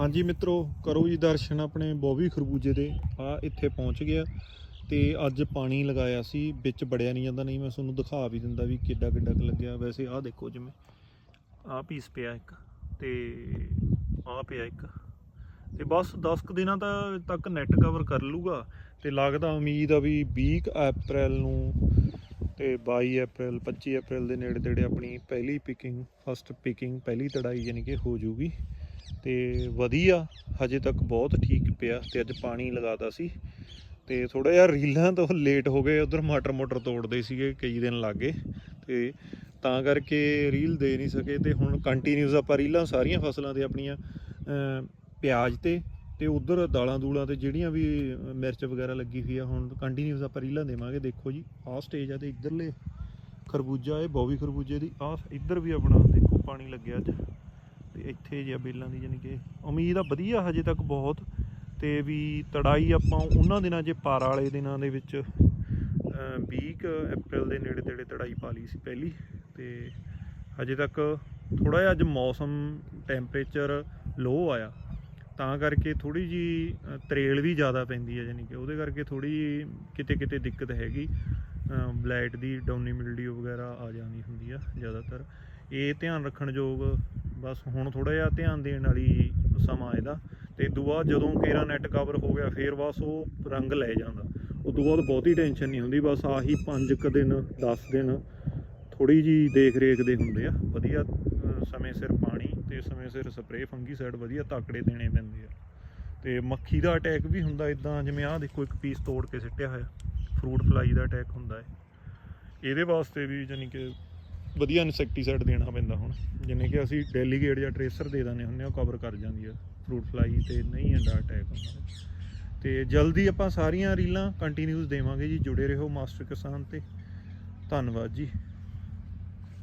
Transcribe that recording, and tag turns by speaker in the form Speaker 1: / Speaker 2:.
Speaker 1: ਹਾਂਜੀ ਮਿੱਤਰੋ, ਕਰੋ ਜੀ ਦਰਸ਼ਨ ਆਪਣੇ ਬੋਬੀ ਖਰਬੂਜੇ ਦੇ। ਆ ਇੱਥੇ ਪਹੁੰਚ ਗਿਆ ਤੇ ਅੱਜ ਪਾਣੀ ਲਗਾਇਆ ਸੀ, ਵਿੱਚ ਬੜਿਆ ਨਹੀਂ ਜਾਂਦਾ, ਨਹੀਂ ਮੈਂ ਤੁਹਾਨੂੰ ਦਿਖਾ ਵੀ ਦਿੰਦਾ ਵੀ ਕਿੱਡਾ ਕਿੱਡਾ ਕੁ ਲੱਗਿਆ। ਵੈਸੇ ਆਹ ਦੇਖੋ ਜਿਵੇਂ ਆਹ ਪੀਸ ਪਿਆ ਇੱਕ ਤੇ ਆਹ ਪਿਆ ਇੱਕ। ਤੇ ਬਸ 10 ਕੁ ਦਿਨਾਂ ਦਾ ਤੱਕ ਨੈਟ ਕਵਰ ਕਰ ਲੂਗਾ ਤੇ ਲੱਗਦਾ ਉਮੀਦ ਆ ਵੀ 20 ਕੁ ਅਪ੍ਰੈਲ ਨੂੰ ਤੇ 22 ਅਪ੍ਰੈਲ 25 ਅਪ੍ਰੈਲ ਦੇ ਨੇੜੇ ਤੇੜੇ ਆਪਣੀ ਪਹਿਲੀ ਪਿਕਿੰਗ ਫਸਟ ਪਿਕਿੰਗ ਪਹਿਲੀ ਤੜਾਈ ਯਾਨੀ ਕਿ ਹੋ ਜੂਗੀ। ਤੇ ਵਧੀਆ, ਹਜੇ ਤੱਕ ਬਹੁਤ ਠੀਕ ਪਿਆ ਤੇ ਅੱਜ ਪਾਣੀ ਲਗਾਤਾ ਸੀ। ਤੇ ਥੋੜਾ ਜਿਹਾ ਰੀਲਾਂ ਤੋਂ ਲੇਟ ਹੋ ਗਏ, ਉਧਰ ਮਟਰ ਮੋਟਰ ਤੋੜਦੇ ਸੀਗੇ ਕਈ ਦਿਨ ਲੱਗੇ ਤੇ ਤਾਂ ਕਰਕੇ ਰੀਲ ਦੇ ਨਹੀਂ ਸਕੇ ਤੇ ਹੁਣ ਕੰਟੀਨਿਊਸ ਆਪਾਂ ਰੀਲਾਂ ਸਾਰੀਆਂ ਫਸਲਾਂ ਤੇ ਆਪਣੀਆਂ ਪਿਆਜ਼ ਤੇ ਤੇ ਉਧਰ ਦਾਲਾਂ ਦੂਲਾਂ ਤੇ ਜਿਹੜੀਆਂ ਵੀ ਮਿਰਚ ਵਗੈਰਾ ਲੱਗੀ ਹੋਈ ਆ, ਹੁਣ ਕੰਟੀਨਿਊਸ ਆਪਾਂ ਰੀਲਾਂ ਦੇਵਾਂਗੇ। ਦੇਖੋ ਜੀ, ਆਹ ਸਟੇਜ ਆ ਤੇ ਇਧਰਲੇ ਖਰਬੂਜਾ, ਇਹ ਬੋਵੀ ਖਰਬੂਜੇ ਦੀ, ਆਹ ਇੱਧਰ ਵੀ ਆਪਣਾ ਦੇਖੋ ਪਾਣੀ ਲੱਗਿਆ ਅੱਜ। ਤੇ ਇੱਥੇ ਜਿਆ ਬੇਲਾਂ ਦੀ ਜਾਨੀ ਕਿ ਉਮੀਦ ਆ ਵਧੀਆ ਹਜੇ ਤੱਕ ਬਹੁਤ। ਤੇ ਵੀ ਤੜਾਈ ਆਪਾਂ ਉਹਨਾਂ ਦਿਨਾਂ 'ਚ ਪਾਰ ਵਾਲੇ ਦਿਨਾਂ ਦੇ ਵਿੱਚ ਅ, 20 ਅਪ੍ਰੈਲ ਦੇ ਨੇੜੇ ਤੇੜੇ ਤੜਾਈ ਪਾ ਲਈ ਸੀ ਪਹਿਲੀ। ਤੇ ਹਜੇ ਤੱਕ ਥੋੜਾ ਜਿਹਾ ਅੱਜ ਮੌਸਮ ਟੈਂਪਰੇਚਰ ਲੋ ਆਇਆ। ਤਾਂ ਕਰਕੇ ਥੋੜੀ ਜੀ ਤਰੇਲ ਵੀ ਜ਼ਿਆਦਾ ਪੈਂਦੀ ਹੈ ਯਾਨੀ ਕਿ ਉਹਦੇ ਕਰਕੇ ਥੋੜੀ ਕਿਤੇ ਕਿਤੇ ਦਿੱਕਤ ਹੈਗੀ। ਬਲੈਟ ਦੀ ਡਾਊਨੀ ਮਿਲਡੀਓ ਵਗੈਰਾ ਆ ਜਾਣੀ ਹੁੰਦੀ ਆ ਜ਼ਿਆਦਾਤਰ। ਇਹ ਧਿਆਨ ਰੱਖਣ ਯੋਗ ਬਸ ਹੁਣ ਥੋੜਾ ਜਿਹਾ ਧਿਆਨ ਦੇਣ ਵਾਲੀ ਸਮਾਂ ਇਹਦਾ। ਤੇ ਬਾਅਦ ਜਦੋਂ ਕੇਰਾ ਨੈਟ ਕਵਰ ਹੋ ਗਿਆ, ਫੇਰ ਬਸ ਉਹ ਰੰਗ ਲੈ ਜਾਂਦਾ। ਉਦੋਂ ਬਾਅਦ ਬਹੁਤੀ ਟੈਨਸ਼ਨ ਨਹੀਂ ਹੁੰਦੀ, ਬਸ ਆਹੀ 5 ਕੁ ਦਿਨ 10 ਦਿਨ ਥੋੜੀ ਜੀ ਦੇਖ ਰੇਖ ਦੇ ਹੁੰਦੇ ਆ। ਵਧੀਆ ਸਮੇਂ ਸਿਰ ਪਾਣੀ ਤੇ ਸਮੇਂ ਸਿਰ ਸਪਰੇਅ ਫੰਗੀਸਾਈਡ ਵਧੀਆ ਤਾਕੜੇ ਦੇਣੇ ਪੈਂਦੇ ਆ। ਤੇ ਮੱਖੀ ਦਾ ਅਟੈਕ ਵੀ ਹੁੰਦਾ ਇਦਾਂ ਜਿਵੇਂ ਆਹ ਦੇਖੋ ਇੱਕ ਪੀਸ ਤੋੜ ਕੇ ਸਿੱਟਿਆ ਹੋਇਆ। ਫਰੂਟ ਫਲਾਈ ਦਾ ਅਟੈਕ ਹੁੰਦਾ ਹੈ ਇਹਦੇ ਵਾਸਤੇ ਵੀ ਯਾਨੀ ਕਿ ਵਧੀਆ ਇਨਸੈਕਟੀਸਾਈਡ ਦੇਣਾ ਪੈਂਦਾ ਹੁਣ। ਜਿਵੇਂ ਕਿ ਅਸੀਂ ਡੈਲੀਗੇਟ ਜਾਂ ਟ੍ਰੇਸਰ ਦੇ ਦਿੰਦੇ ਹੁੰਦੇ ਆ, ਉਹ ਕਵਰ ਕਰ ਜਾਂਦੀ ਆ। ਫਰੂਟ ਫਲਾਈ ਤੇ ਨਹੀਂ ਅੰਡਾ ਅਟੈਕ ਹੁੰਦਾ। ਤੇ ਜਲਦੀ ਆਪਾਂ ਸਾਰੀਆਂ ਰੀਲਾਂ ਕੰਟੀਨਿਊਸ ਦੇਵਾਂਗੇ ਜੀ। ਜੁੜੇ ਰਹੋ ਮਾਸਟਰ ਕਿਸਾਨ ਤੇ। ਧੰਨਵਾਦ ਜੀ।